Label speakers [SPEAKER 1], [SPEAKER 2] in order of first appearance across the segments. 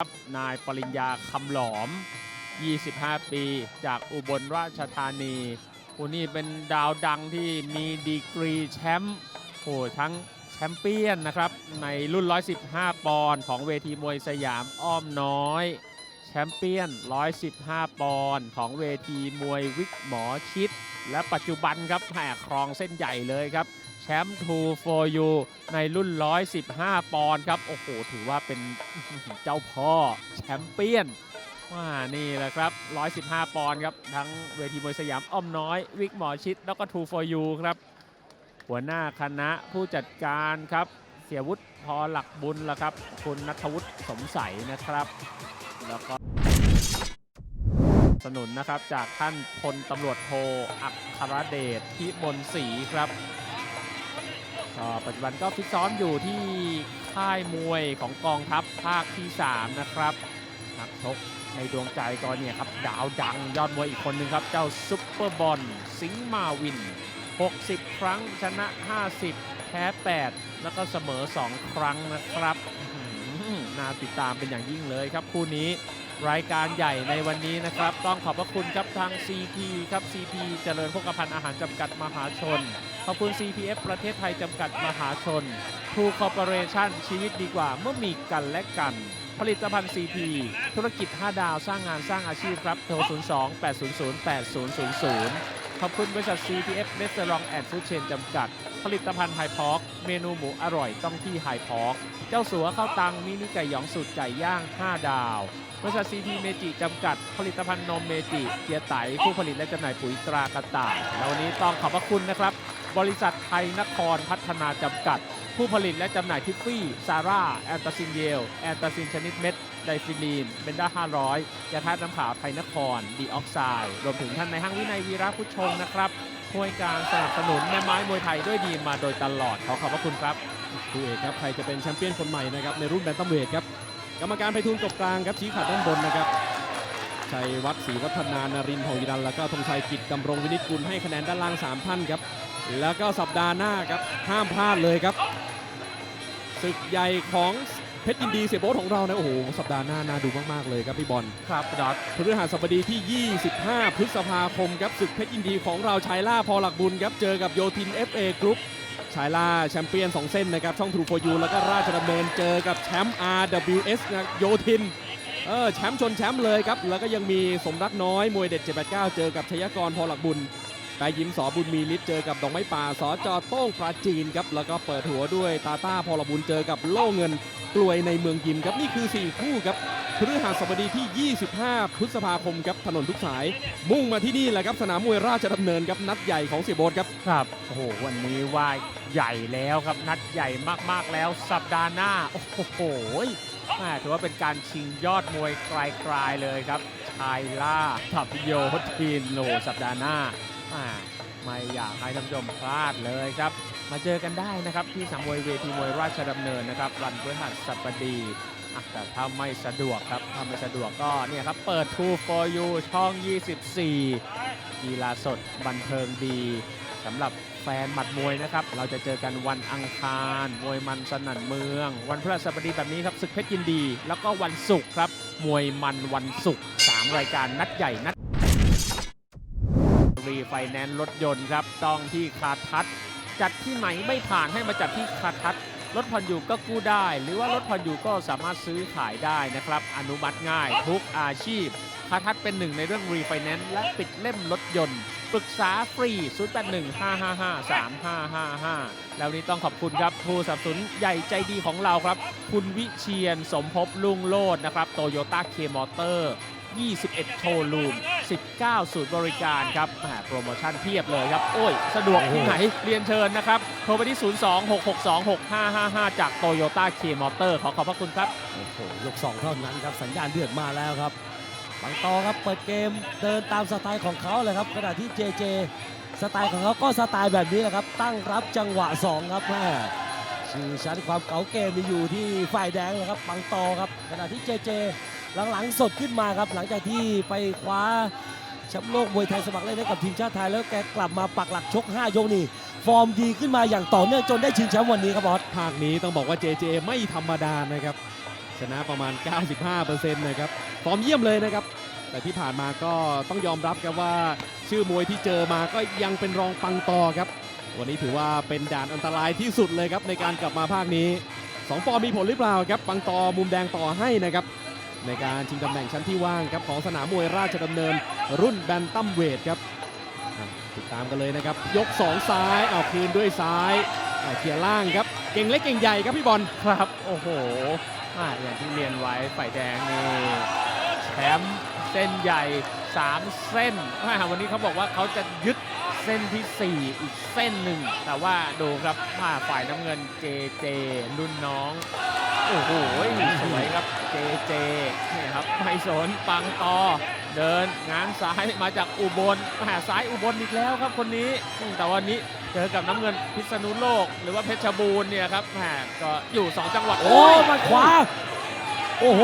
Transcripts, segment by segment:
[SPEAKER 1] ครับนายปริญญาคำหลอม 25 ปี จากอุบลราชธานีผู้นี้เป็นดาวดังที่มีดีกรีแชมป์โอ้ทั้งแชมเปี้ยนนะครับ ในรุ่น 115 ปอนด์ของเวทีมวยสยามอ้อมน้อย แชมเปี้ยน 115 ปอนด์ของเวทีมวยวิกหมอชิด และปัจจุบันครับแหกครองเส้นใหญ่เลยครับ ชมป์2 for you ในรุ่น 115 ปอนด์ครับ โอ้โห ถือว่าเป็นเจ้าพ่อแชมเปี้ยนว่านี่แหละครับ 115 ปอนด์ครับ ทั้งเวทีมวยสยามอ้อมน้อย วิกหมอชิด แล้วก็2 for you ครับ หัวหน้าคณะผู้จัดการครับ เสียวุฒิพอหลักบุญละครับ คุณนัทวุฒิสมใสนะครับ แล้วก็สนุนนะครับจากท่านพลตำรวจโทอัครเดชพิมลศรีครับ ก็ปัจจุบันก็ฟิตซ้อมอยู่ที่ค่ายมวยของกองทัพภาคที่ 3 นะครับ นักชกในดวงใจก็เนี่ยครับ ดาวดังยอดมวยอีกคนหนึ่งครับ เจ้าซุปเปอร์บอลสิงห์มาวิน 60 ครั้งชนะ 50 แพ้ 8 แล้วก็เสมอ 2 ครั้งนะครับน่าติดตามเป็นอย่างยิ่งเลยครับคู่นี้ รายการใหญ่ในวันนี้นะครับ ต้องขอบพระคุณครับทาง CP ครับ CP เจริญพกพันธ์อาหารจำกัดมหาชน ขอบคุณ CPF ประเทศไทยจำกัดมหาชน True Corporation ชีวิตดีกว่าเมื่อมีกันและกัน ผลิตภัณฑ์ CP ธุรกิจ 5 ดาวสร้างงานสร้างอาชีพครับโทร 02 800 8000 ขอบคุณบริษัท CPF Restaurant and Food Chain จำกัด ผลิตภัณฑ์ไฮพอกเมนูหมูอร่อยต้องที่ไฮพอกเจ้าสัวข้าวตังมินิไก่หยองสูตรไก่ย่าง 5 ดาว บริษัทซีพีเมจิจำกัด ผลิตภัณฑ์นมเมจิเจียไตผู้ผลิตและจำหน่ายปุ๋ยตรากระต่ายแล้ววันนี้ต้องขอบพระคุณนะครับ บริษัทไทยนครพัฒนาจำกัด ผู้ผลิตและจำหน่ายทิฟฟี่ ซาร่า แอนตาซินเยล แอนตาซินชนิดเม็ด ไดฟิลีน เบนด้า 500ยาธาตุน้ำขาวไทยนคร ดีออกไซด์รวมถึงท่านในห้างวินัยวีระพุชชงนะครับช่วยการสนับสนุนแม่ไม้มวยไทยด้วยดีมาโดยตลอดขอขอบพระคุณครับ
[SPEAKER 2] คู่เอกครับใครจะเป็นแชมเปี้ยนคนใหม่นะครับในรุ่นแบนตัมเวทครับ กรรมการไพฑูรย์กบกลางครับชี้ขาดด้านบนนะครับชัยวัฒน์ศรีวัฒนานารินทร์ทองยีรันแล้วก็ธงชัยกิจดำรงวินิจกุลให้คะแนนด้านล่าง3ท่านครับแล้วก็สัปดาห์หน้าครับห้ามพลาดเลยครับศึกใหญ่ของเพชรยินดีเสียโบ๊ทของเรานะโอ้โหสัปดาห์หน้าน่าดูมากๆเลยครับพี่บอล
[SPEAKER 1] ครับดอท
[SPEAKER 2] พฤหัสบดีที่ 25 พฤษภาคมครับศึกเพชรยินดีของเราชายล่าพอหลักบุญครับเจอกับโยธิน FA Group ชายล่าแชมเปี้ยน 2 เส้นนะครับ ช่อง True for You แล้วก็ราชดำเนินเจอกับแชมป์ RWS นะโยธินเออแชมป์ชนแชมป์เลยครับ แล้วก็ยังมีสมรักน้อย มวยเด็ด 789 เจอกับชยกรพอหลักบุญแปรยิ้มสอบุญมีฤทธิ์เจอกับดอกไม้ป่าสอจอโต้งปราจีนครับ แล้วก็เปิดหัวด้วยตาต้าพอหลักบุญเจอกับโล่เงินกลวยในเมืองยิมครับนี่คือ 4 คู่ครับ พฤหัสบดีที่ 25 พฤษภาคมครับถนนทุกสาย มุ่งมาที่นี่แหละครับสนามมวยราชดำเนินครับนัดใหญ่ของเสียโบทครับ
[SPEAKER 1] ครับโอ้โหวันนี้ว่าใหญ่แล้วครับนัดใหญ่มากๆแล้วสัปดาห์หน้า โอ้โหแม่ถือว่าเป็นการชิงยอดมวยไกลๆเลยครับชายล่าทับโยทินโลสัปดาห์หน้าไม่อยากให้ท่านผู้ชมพลาดเลยครับ มาเจอกันได้นะครับที่สามมวยเวทีมวยราชดำเนินนะครับ วันพฤหัสบดี อะแต่ถ้าไม่สะดวกครับถ้าไม่สะดวกก็เนี่ยครับ เปิด True for You ช่อง 24 กีฬาสดบันเทิงดีสำหรับแฟนหมัดมวยนะครับ เราจะเจอกันวันอังคาร มวยมันสนั่นเมือง วันพฤหัสบดีแบบนี้ครับศึกเพชรยินดี แล้วก็วันศุกร์ครับ มวยมันวันศุกร์สามรายการนัดใหญ่นัดรีไฟแนนซ์รถยนต์ครับต้องที่คาทัศจัดที่ไหนไม่ผ่านให้มาจัดที่คาทัศ รถผ่อนอยู่ก็กู้ได้ หรือว่ารถผ่อนอยู่ก็สามารถซื้อขายได้นะครับ อนุมัติง่ายทุกอาชีพคาทัศเป็นหนึ่งในเรื่องรีไฟแนนซ์และปิดเล่มรถยนต์ ปรึกษาฟรี 0815553555 แล้วนนี้ต้องขอบคุณครับ ผู้สนับสนุนใหญ่ใจดีของเราครับ คุณวิเชียนสมภพลุงโลดนะครับโตโยต้าเคมอเตอร์ 21 โชว์รูม 19ศูนย์บริการครับแหมโปรโมชั่นเพียบเลยครับ โอ้ย สะดวกที่ไหนเรียนเชิญนะครับ โทรไปที่ 02-662-6555 จากโตโยต้าเคมอเตอร์ขอขอบพระคุณครับ
[SPEAKER 3] โอ้โห ยกสองเท่านั้นครับ สัญญาณเดือดมาแล้วครับบังตอครับ เปิดเกมเดินตามสไตล์ของเขาเลยครับขณะที่เจเจสไตล์ของเขาก็สไตล์แบบนี้แหละครับ ตั้งรับจังหวะ 2 ครับแม่ชื่อชั้นความเก๋าเกมนี่อยู่ที่ฝ่ายแดงเลยครับบังตอครับขณะที่เจเจ หลังๆสดขึ้นมาครับ หลังจากที่ไปคว้าแชมป์โลกมวยไทยสมัครเล่นให้กับทีมชาติไทยแล้วแกกลับมาปักหลักชก 5 ยกนี่ฟอร์มดีขึ้นมาอย่างต่อเนื่องจนได้ชิงแชมป์วันนี้ครับบอส
[SPEAKER 2] ภาคนี้ต้องบอกว่าเจเจไม่ธรรมดานะครับ ชนะประมาณ 95%นะครับฟอร์มเยี่ยมเลยนะครับ แต่ที่ผ่านมาก็ต้องยอมรับครับว่า ชื่อมวยที่เจอมาก็ยังเป็นรองปังตอครับ วันนี้ถือว่าเป็นด่านอันตรายที่สุดเลยครับในการกลับมาภาคนี้สองปอมีผลหรือเปล่าครับปังตอมุมแดงต่อให้นะครับ ในการชิงตำแหน่งชั้นที่ว่างครับของสนามมวยราชดำเนิน รุ่นแบนตัมเวทครับติดตามกันเลยนะครับ ยก 2 ซ้ายเอาคืนด้วยซ้ายเขี่ยร์ล่างครับ เก่งเล็กเก่งใหญ่ครับพี่บอล
[SPEAKER 1] ครับ โอ้โหอ่าอย่างที่เรียนไว้ฝ่ายแดงนี่แชมป์เส้นใหญ่ 3 เส้นวันนี้เขาบอกว่าเขาจะยึดเส้นที่ 4 อีกเส้นหนึ่ง แต่ว่าดูครับฝ่ายน้ำเงินเจเจรุ่นน้อง โอ้โหสวยครับเจเจนี่ครับไม่สนปังตอเดินงานซ้ายมาจากอุบลมาซ้ายอุบลอีกแล้วครับคนนี้อืมแต่วันนี้เจอกับน้ำเงินพิษณุโลก หรือว่าเพชรบูรณ์เนี่ยครับแหมก็อยู่ 2 จังหวัด
[SPEAKER 3] โอ้หมัดขวา โอ้โห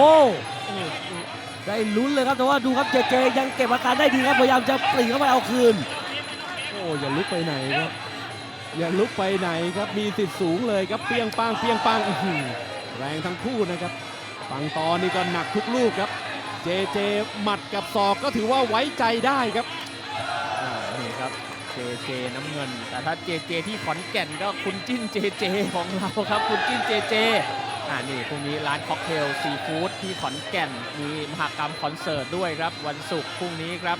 [SPEAKER 1] อืมอืม
[SPEAKER 3] ได้ลุ้นเลยครับแต่ว่าดูครับเจเจยังเก็บอาการได้ดีครับพยายามจะปรีเข้าไปเอาคืน
[SPEAKER 2] โอ้อย่าลุกไปไหนครับอย่าลุกไปไหนครับมีสิทธิ์สูงเลยครับเปียงปังเปียงปังอื้อหือ แรงทั้งคู่นะครับปังตอนี่ก็หนักทุกลูกครับ เจเจหมัดกับศอกก็ถือว่าไว้ใจได้ครับ
[SPEAKER 1] นี่ครับเจเจน้ำเงิน แต่ถ้าเจเจที่ขอนแก่นก็คุณจิ้นเจเจของเราครับ คุณจิ้นเจเจอ่านี่พรุ่งนี้ร้านค็อกเทลซีฟู้ดที่ขอนแก่นมีมหกรรมคอนเสิร์ตด้วยครับ วันศุกร์พรุ่งนี้ครับ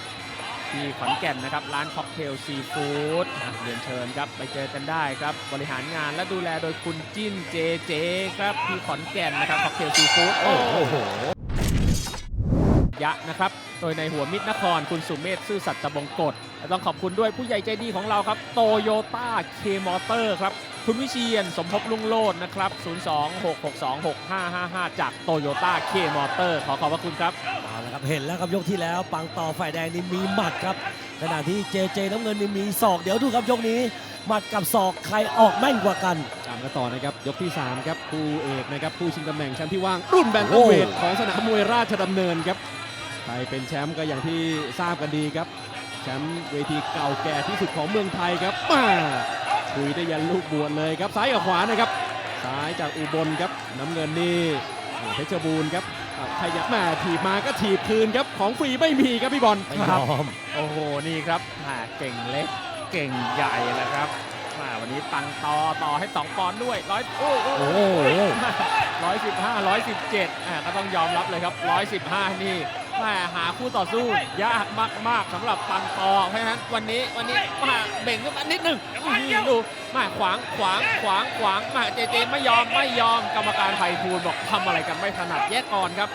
[SPEAKER 1] ที่ขอนแก่นนะครับ ร้านค็อกเทลซีฟู้ดเรียนเชิญครับไปเจอกันได้ครับ บริหารงานและดูแลโดยคุณจิ้นเจเจครับที่ขอนแก่นนะครับค็อกเทลซีฟู้ดโอ้โหยะนะครับ โดยในหัวมิตรนครคุณสุเมธซื่อสัตย์จบงกฎต้องขอบคุณด้วยผู้ใหญ่ใจดีของเราครับโตโยต้าเคมอเตอร์ครับ คุณวิเชียนสมภพลุงโลดนะครับ 026626555 จากโตโยต้าเคมอเตอร์ขอขอบพระคุณครับ
[SPEAKER 3] เอาละครับเห็นแล้วครับยกที่แล้ว ปังต่อฝ่ายแดงนี่มีหมัดครับ ขณะที่เจเจน้ำเงินนี่มีศอกเดี๋ยวดูครับยกนี้ หมัดกับศอกใครออกแม่นกว่ากัน
[SPEAKER 2] ตามกันต่อนะครับ ยกที่ 3 ครับคู่เอกนะครับคู่ชิงตำแหน่งแชมป์ที่ว่างรุ่นแบนตัมเวทของสนามมวยราชดำเนินครับใครเป็นแชมป์ก็อย่างที่ทราบกันดีครับแชมป์เวทีเก่าแก่ที่สุดของเมืองไทยครับมา คุยได้ยันลูกบวชเลยครับซ้ายกับขวานะครับซ้ายจากอุบลครับน้ำเงินนี่อ่าเพชรบูรณ์ครับอ่าขยับมาถีบมาก็ถีบคืนครับของฟรีไม่มีครับพี่บอล
[SPEAKER 3] ไม่ยอม
[SPEAKER 1] โอ้โหนี่ครับอ่าเก่งเล็กเก่งใหญ่แล้วครับอ่าวันนี้ตังต่อต่อให้สองปอนด์ด้วยร้อยโอ้โห
[SPEAKER 3] โอ้โห
[SPEAKER 1] ร้อยสิบห้าร้อยสิบเจ็ดอ่าก็ต้องยอมรับเลยครับร้อยสิบห้านี่ แม่หาคู่ต่อสู้ยากมากๆสำหรับปังตอเพราะฉะนั้นวันนี้วันนี้มาเบ่งขึ้นมานิดหนึ่งดูมาขวางขวางขวางขวางมาเจเจไม่ยอมไม่ยอมกรรมการไพฑูรย์บอกทำอะไรกันไม่ถนัดแยกก่อนครับ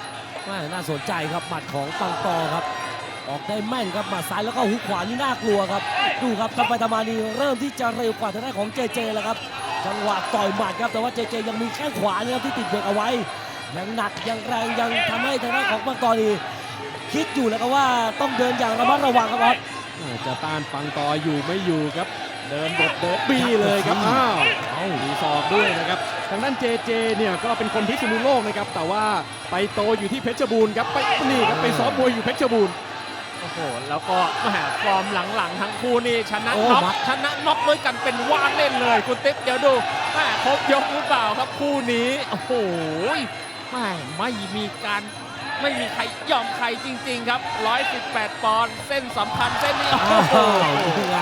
[SPEAKER 3] น่าสนใจครับหมัดของปังตอครับ ออกได้แม่นครับหมัดซ้ายแล้วก็หุกขวานี่น่ากลัวครับ ดูครับทำไปทำมานี่เริ่มที่จะเร็วกว่าทางด้านของเจเจแล้วครับจังหวะต่อยหมัดครับแต่ว่าเจเจยังมีแข้งขวาเนี่ยครับที่ติดเบรกเอาไว้ยังหนักยังแรงยังทำให้ทางด้านของปังตอนี่ คิดอยู่แล้วครับว่าต้องเดินอย่างระมัดระวังครับบอส
[SPEAKER 2] อ่าจะต้านปังตออยู่ไม่อยู่ครับ เดินบดเดินบี้เลยครับอ้าวเอามีศอกด้วยนะครับทางด้านเจเจเนี่ยก็เป็นคนพิษณุโลกนะครับ แต่ว่าไปโตอยู่ที่เพชรบูรณ์ครับไปนี่ครับไปซ้อมมวยอยู่เพชรบูรณ์
[SPEAKER 1] โอ้โหแล้วก็แหมฟอร์มหลังๆ ทั้งคู่นี่ชนะ
[SPEAKER 3] โอ้
[SPEAKER 1] น็อก
[SPEAKER 3] มัด
[SPEAKER 1] ชนะน็อกด้วยกันเป็นว่าเล่นเลยคุณติ๊บเดี๋ยวดูแหมครบยกหรือเปล่าครับคู่นี้โอ้โหแหมไม่มีการ ไม่มีใครยอมใครจริง ๆ ครับ 118 ปอนด์เส้นสำคัญเส้นนี้โอ้
[SPEAKER 3] อ้า
[SPEAKER 1] โห
[SPEAKER 3] วยังไง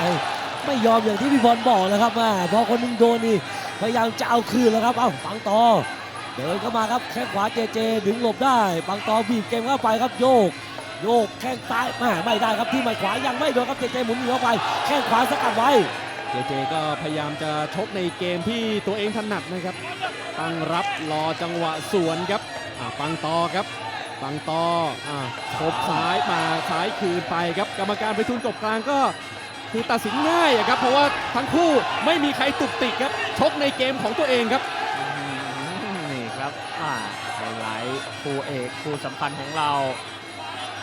[SPEAKER 3] ไม่ยอมอย่างที่พี่บอลบอกแล้วครับแม่พอคนหนึงโดนนี่พยายามจะเอาคืนแล้วครับ เอ้าปังตอเดินเข้ามาครับแข้งขวาเจเจดึงหลบได้ปังตอบีบเกมเข้าไปครับโยก โยกแข้งซ้ายแม่ไม่ได้ครับที่หมัดขวายังไม่โดนครับเจเจหมุนหนีเข้าไป แข้งขวาสกัดไว้
[SPEAKER 2] เจเจก็พยายามจะชกในเกมที่ตัวเองถนัดนะครับตั้งรับรอจังหวะสวนครับอ่าปังตอครับ ปังตออ่าทบซ้ายมาซ้ายคืนไปครับกรรมการไปทุนกบกลางก็คือตัดสินง่ายครับ เพราะว่าทั้งคู่ไม่มีใครตุกติกครับ ชกในเกมของตัวเองครับ
[SPEAKER 1] นี่ครับอ่าไฮไลท์คู่เอกคู่สำคัญของเรา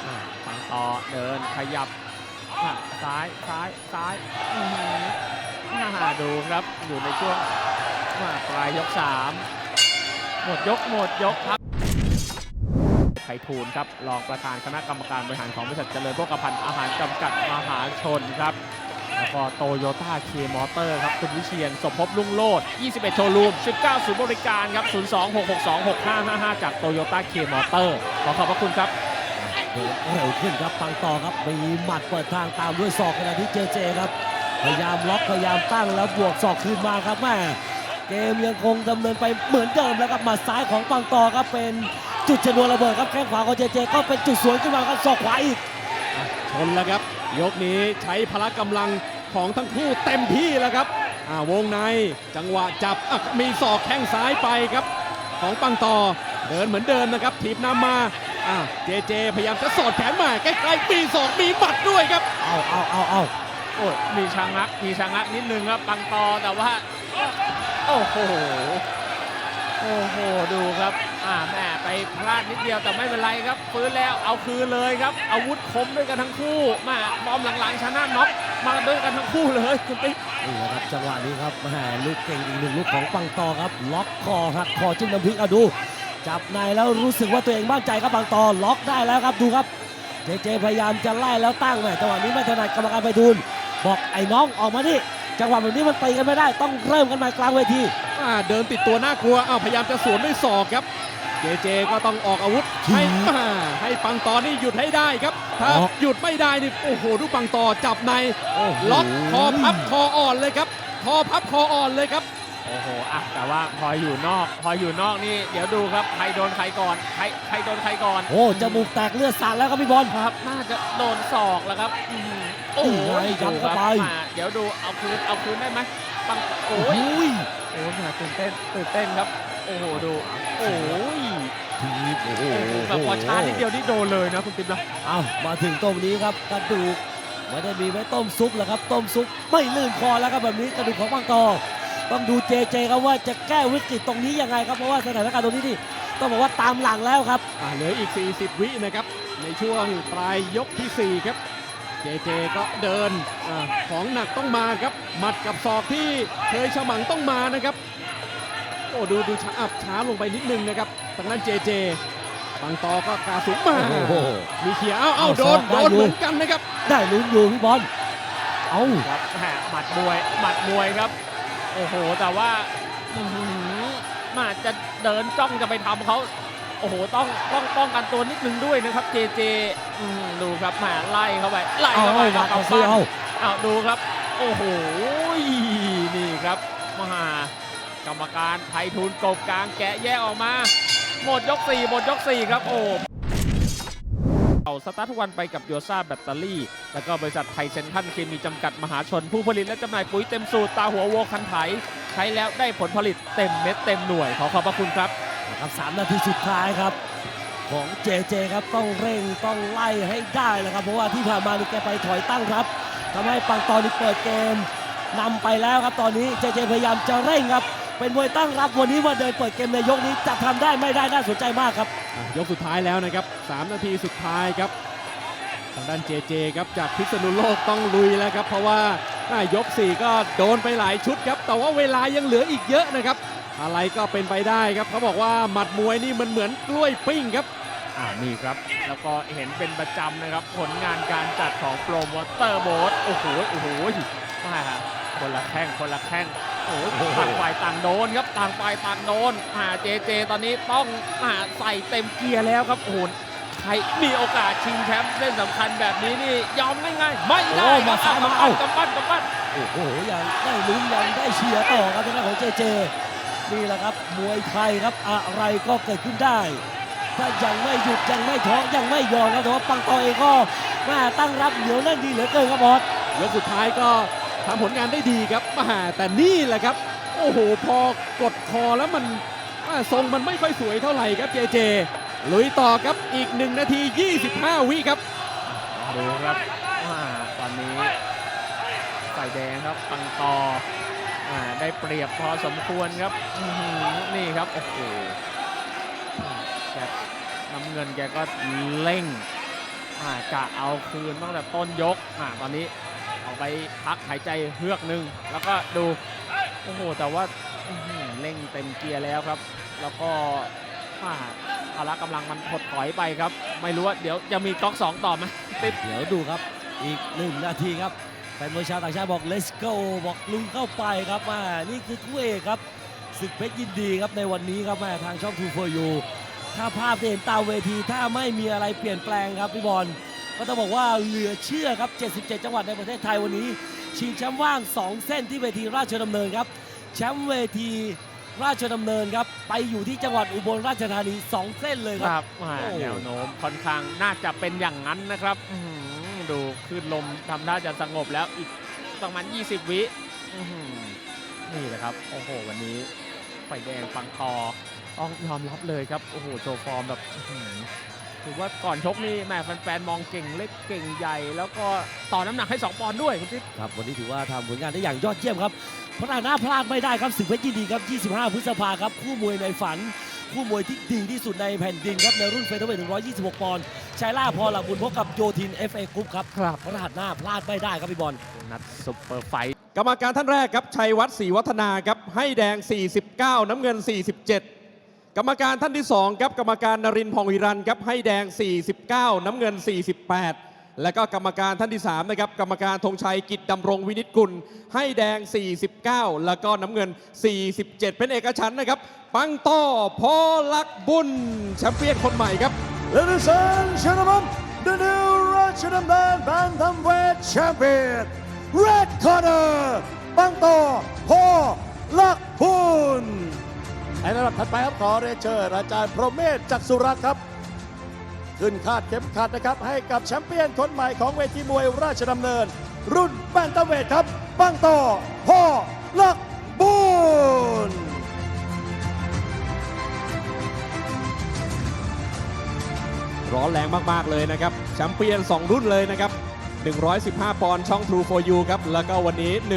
[SPEAKER 1] อ่าฟังต่อเดินขยับซ้ายซ้ายซ้ายน่าดูครับอยู่ในช่วงปลายยกสามหมดยกหมดยกครับ ไพฑูรย์ครับรองประธานคณะกรรมการบริหารของบริษัทเจริญโภคภัณฑ์อาหารจำกัดมหาชนครับ
[SPEAKER 3] ค
[SPEAKER 1] ก็โตโยต้าเคมอเตอร์ครับคุณวิเชียนสมภพลุ่งโลด 21 โชว์รูม 19 ศูนย์บริการครับ 026626555 จากโตโยต้าเคมอเตอร์ขอขอบพระคุณครับ
[SPEAKER 3] เร็วขึ้นครับปังต่อครับมีหมัดเปิดทางตามด้วยศอกขณะที่เจเจครับ พยายามล็อกพยายามตั้งแล้วบวกศอกคืนมาครับแม่เกมยังคงดำเนินไปเหมือนเดิมแล้วครับหมัดซ้ายของปังต่อครับเป็น จุดชนวนระเบิดครับแข้งขวาของเจเจก็เป็นจุดสวนขึ้นมาครับศอกขวาอีก
[SPEAKER 2] ชนแล้วครับ ยกนี้ใช้พละกำลังของทั้งคู่เต็มที่แล้วครับอ่าวงในจังหวะจับอะมีศอกแข้งซ้ายไปครับ ของปังต่อเดินเหมือนเดิมนะครับถีบนำมาอ่าเจเจพยายามจะสอดแขนมาใกล้ๆมีศอกมีหมัดด้วยครับ
[SPEAKER 3] เอาเอาเอาเอา
[SPEAKER 1] โอ้ยมีชะงักมีชะงักนิดนึงครับปังตอแต่ว่า โอ้โหโอ้โหดูครับ อ่าแม่ไปพลาดนิดเดียวแต่ไม่เป็นไรครับฟื้นแล้วเอาคืนเลยครับ อาวุธคมด้วยกันทั้งคู่มาบอมหลังๆชนะน็อกมาด้วยกันทั้งคู่เลยคุณปิ๊ก
[SPEAKER 3] นี่แหละครับจังหวะนี้ครับแหมลูกเก่งอีกหนึ่งลูกของปังตอครับ ล็อกคอหักคอจิ้มน้ำพริกเอาดู จับในแล้วรู้สึกว่าตัวเองมั่นใจครับปังตอล็อกได้แล้วครับดูครับเจเจพยายามจะไล่แล้วตั้งแหมจังหวะนี้ไม่ถนัดกรรมการไปทูลบอกไอ้น้องออกมานี่ จังหวะแบบนี้มันตีกันไม่ได้ ต้องเริ่มกันใหม่กลางเวที
[SPEAKER 2] อ่าเดินติดตัวน่ากลัวอ้าวพยายามจะสวนด้วยศอกครับ เจเจก็ต้องออกอาวุธให้
[SPEAKER 3] ที
[SPEAKER 2] อ่าให้ปังตอนี่หยุดให้ได้ครับ ถ้า
[SPEAKER 3] ออก
[SPEAKER 2] หยุดไม่ได้นี่โอ้โหดูปังตอจับใน
[SPEAKER 3] โอ้โห
[SPEAKER 2] ล็อกคอพับคออ่อนเลยครับ คอพับคออ่อนเลยครับ
[SPEAKER 1] โอ้โหอะแต่ว่าพออยู่นอก พออยู่นอกนี่ เดี๋ยวดูครับใครโดนใครก่อนใครใครโดนใครก่อน
[SPEAKER 3] โอ้จมูกแตกเลือดสาดแล้วครับพี่บอล
[SPEAKER 1] ครับ น่าจะโดนศอกแล้วครับอื้อหือ โอ้โห
[SPEAKER 3] นี่ไงยัดเข้าไป
[SPEAKER 1] ดูครับมาเดี๋ยวดูเอาคืนเอาคืนได้ไหมปังโอ้
[SPEAKER 3] โอ้
[SPEAKER 1] ย
[SPEAKER 3] ย
[SPEAKER 1] โอ้ยมาตื่นเต้นตื่นเต้นครับ โอ้โหดูโอ้ย
[SPEAKER 3] ทีบโอ้โห
[SPEAKER 1] แบบพอช้านิดเดียวนี่โดนเลยนะคุณติ๊บนะ
[SPEAKER 3] เอามาถึงตรงนี้ครับกระดูกไม่ได้มีไว้ต้มซุปแล้วครับ ต้มซุปไม่ลื่นคอแล้วครับแบบนี้กระดูกของบางตอต้องดูเจเจครับว่าจะแก้วิกฤตตรงนี้ยังไงครับเพราะว่าสถานการณ์ตรงนี้นี่ต้องบอกว่าตามหลังแล้วครับ
[SPEAKER 2] อ่าเหลืออีก 40 วินะครับในช่วงปลายยกทีสี่4 ครับ เจเจก็เดินอาของหนักต้องมาครับ หมัดกับศอกที่เคยฉมังต้องมานะครับ โอ้ดูดูช้าอับช้าลงไปนิดนึงนะครับทางนั้นเจเจปังตอก็กาสูงมา
[SPEAKER 3] โอ้โห
[SPEAKER 2] มีเขียร์เอ้าเอ้า
[SPEAKER 3] เอา
[SPEAKER 2] โดน
[SPEAKER 3] ศอกได้
[SPEAKER 2] โดน
[SPEAKER 3] อยู่
[SPEAKER 2] เหมือนกันนะครับ
[SPEAKER 3] ได้ลุ้นอยู่พี่บอลเอา
[SPEAKER 1] ครับแหมหมัดมวยหมัดมวยครับ โอ้โหแต่ว่าอื้อหือมาจะเดินจ้องจะไปทำเขาโอ้โหต้องต้องป้องกันตัวนิดนึงด้วยนะครับเจเจอืมดูครับแหมาไล่เข้าไปไล่
[SPEAKER 3] เอา
[SPEAKER 1] เข้าไป
[SPEAKER 3] เอา
[SPEAKER 1] ครับ
[SPEAKER 3] เอา
[SPEAKER 1] กำ
[SPEAKER 3] ซิ
[SPEAKER 1] ปั้น
[SPEAKER 3] เอา
[SPEAKER 1] เอาดูครับ โอ้โหนี่ครับมหากรรมการไทยทูลกบกลางแกะแยกออกมา หมดยก4หมดยก4ครับโอ้เอาสตาร์ททุกวันไปกับโยซ่าแบตเตอรี่ แล้วก็บริษัทไทยเซนทันเคมีจำกัดมหาชน ผู้ผลิตและจำหน่ายปุ๋ยเต็มสูตรตาหัวโวคันไถใช้แล้วได้ผลผลิตเต็มเม็ดเต็มหน่วยขอขอบพระคุณครับ
[SPEAKER 3] นะ ครับสามนาทีสุดท้ายครับ ของเจเจครับต้องเร่งต้องไล่ให้ได้เลยครับ เพราะว่าที่ผ่านมานี่แกไปถอยตั้งรับทำให้ปังตอนนี้เปิดเกมนำไปแล้วครับตอนนี้เจเจพยายามจะเร่งครับ เป็นมวยตั้งรับวันนี้มาเดินเปิดเกมในยกนี้จะทำได้ไม่ได้น่าสนใจมากครับ
[SPEAKER 2] ยกสุดท้ายแล้วนะครับ3นาทีสุดท้ายครับทางด้านเจเจครับจากพิษณุโลกต้องลุยแล้วครับ เพราะว่ายก 4 ก็โดนไปหลายชุดครับ แต่ว่าเวลายังเหลืออีกเยอะนะครับ อะไรก็เป็นไปได้ครับเขาบอกว่าหมัดมวยนี่มันเหมือนกล้วยปิ้งครับ
[SPEAKER 1] อ่านี่ครับ แล้วก็เห็นเป็นประจำนะครับ ผลงานการจัดของโปรโมเตอร์โบสโอ้โหโอ้โหมาคนละแข้งคนละแข้งโอ้โห
[SPEAKER 3] โอ้โห
[SPEAKER 1] ต่างฝ่ายต่างโดนครับต่างฝ่ายต่างโดนอ่าเจเจตอนนี้ต้องอ่าใส่เต็มเกียร์แล้วครับโอ้โหใครมีโอกาสชิงแชมป์เส้นสำคัญแบบนี้นี่ยอมง่ายๆไม่ได้
[SPEAKER 3] โอ้
[SPEAKER 1] ครั
[SPEAKER 3] มา
[SPEAKER 1] บ
[SPEAKER 3] ซ้ายมาเอา
[SPEAKER 1] กำปั้นกำปั้น
[SPEAKER 3] โอ้โหยังได้ลุ้นยังได้เชียร์ต่อครับทางด้านของเจเจ นี่แหละครับมวยไทยครับอะไรก็เกิดขึ้นได้ ถ้ายังไม่หยุดยังไม่ท้อยังไม่ยอมครับแต่ว่าปังตอเองก็แม่ตั้งรับเหนียวแน่นดีเหลือเกินครับบอส
[SPEAKER 2] ยกสุดท้ายก็ทำผลงานได้ดีครับแมาแต่นี่แหละครับ โอ้โหพอกดคอแล้วมันอ่าทรงมันไม่ค่อยสวยเท่าไหร่ครับเจเจลุยต่อครับอีก 1 นาที 25 วิครับ
[SPEAKER 1] ดูครับอ่าตอนนี้ฝ่ายแดงครับปังตออ่า ได้เปรียบพอสมควรครับนี่ครับโอ้โหแกน้ำเงินแกก็เร่งอ่ากะเอาคืนตั้งแต่ต้นยกอ่าตอนนี้เอาไปพักหายใจเฮือกหนึ่งแล้วก็ดูโอ้โหแต่ว่าเร่งเต็มเกียร์แล้วครับ แล้วก็อ่าพละกำลังมันถดถอยไปครับ ไม่รู้ว่าเดี๋ยวจะมีก๊อกสองต่อไหม
[SPEAKER 3] เดี๋ยวดูครับอีกหนึ่งนาทีครับ แฟนมวยชาวต่างชาติบอก let's go บอกลุยเข้าไปครับมานี่คือคู่เอกครับศึกเพชรยินดีครับในวันนี้ครับมาทางช่อง2 for you ถ้าภาพที่เห็นตามเวทีถ้าไม่มีอะไรเปลี่ยนแปลงครับพี่บอลก็ต้องบอกว่าเหลือเชื่อครับ 77 จังหวัดในประเทศไทยวันนี้ ชิงแชมป์ว่าง 2 เส้นที่เวทีราชดำเนินครับแชมป์เวทีราชดำเนินครับไปอยู่ที่จังหวัดอุบลราชธานี 2 เส้นเลย
[SPEAKER 1] ค
[SPEAKER 3] ค
[SPEAKER 1] รั
[SPEAKER 3] รั
[SPEAKER 1] บบอ่า
[SPEAKER 3] โอ้
[SPEAKER 1] แนวโน้มค่อนข้างน่าจะเป็นอย่างนั้นนะครับอื้อหือ ดูคลื่นลมทำท่าจะสงบแล้วอีกประมาณ 20 วินี่แหละครับ โอ้โห วันนี้ไฟแดงฟังต่อต้องยอมรับเลยครับ โอ้โห โชว์ฟอร์มแบบถือว่าก่อนชกนี่แม่แฟนๆ มองเก่งเล็กเก่งใหญ่ แล้วก็ต่อน้ำหนักให้ 2 ปอนด์ด้วยคุณทิพย์
[SPEAKER 3] ครับ วันนี้ถือว่าทำผลงานได้อย่างยอดเยี่ยมครับเพราะหน้าพลาดไม่ได้ครับศึกเพชรยินดีครับ 25 พฤษภาครับ คู่มวยในฝัน คู่มวยที่ดีที่สุดในแผ่นดินครับในรุ่นเฟเธอร์เวท126 ปอนด์ชายล่าพอหลักบุญพบกับโยทิน FA กรุ๊ปครับ
[SPEAKER 1] ครับ
[SPEAKER 3] พระหัสหน้าพลาดไม่ได้ครับพี่บอล
[SPEAKER 1] นัดซุปเปอร์ไฟท์
[SPEAKER 2] กรรมการท่านแรกครับชัยวัฒน์ศรีวัฒนาครับให้แดง 49 น้ำเงิน 47 กรรมการท่านที่2ครับกรรมการนรินทร์พองวิรันครับให้แดง 49 น้ำเงิน 48 และก็กรรมการท่านที่3นะครับกรรมการธงชัยกิจดำรงวินิจกุล ให้แดง 49 แล้วก็น้ำเงิน 47 เป็นเอกฉันท์นะครับ ปังต้อพอลักบุญแชมเปี้ยนคนใหม่ครับ
[SPEAKER 4] Ladies and gentlemen, the new Rajadamnan Bantamweight Champion, Red Corner, บังโตพอลักพุนในระดับถัดไปครับขอเรียนเชิญอาจารย์พรหมเมธจักษุรักษ์ครับ ขึ้นคาดเข็มขัดนะครับ ให้กับแชมเปี้ยนคนใหม่ของเวทีมวยราชดำเนิน รุ่นแบนตเวทครับบังโตพอลักบุญ
[SPEAKER 2] ร้อนแรงมาก ๆ เลยนะครับแชมเปี้ยน 2 รุ่นเลยนะครับ 115 ปอนด์ช่อง True for You ครับ แล้วก็วันนี้